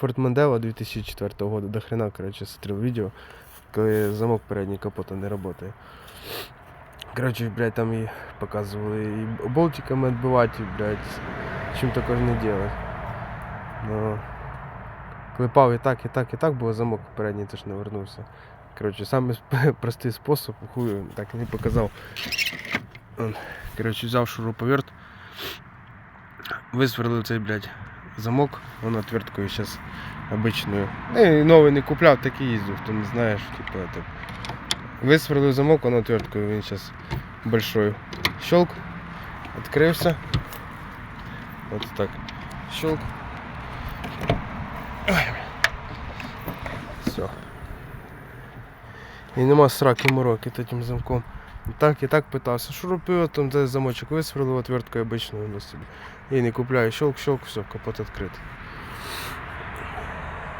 Ford Mondeo 2004 года. До хрена, короче, смотрел видео, коли замок передній капота не працює. Короче, блядь, там і показували і болтиками відбивати, і, блядь, чим також не делать. Ну, клепав і так, і так, і так, бо замок передній теж не вернувся. Коротше, самий простий спосіб, хую, так не показав. Коротше, взяв шуруповерт, висверлив цей, блядь, замок, он отверткою зараз обичною. Ну, і новий не купляв, такий їздив, хто не знає, що типу это. Висверлив замок, он отверткою, він зараз большой. Щелк, відкрився. От так. Щелк. Все. І нема сраки мороки таким замком. Так, і так питався. Шурупив, там де замочок висверлив отверткою обичною на. І не купляю щелк, щелк, все, капот відкритий.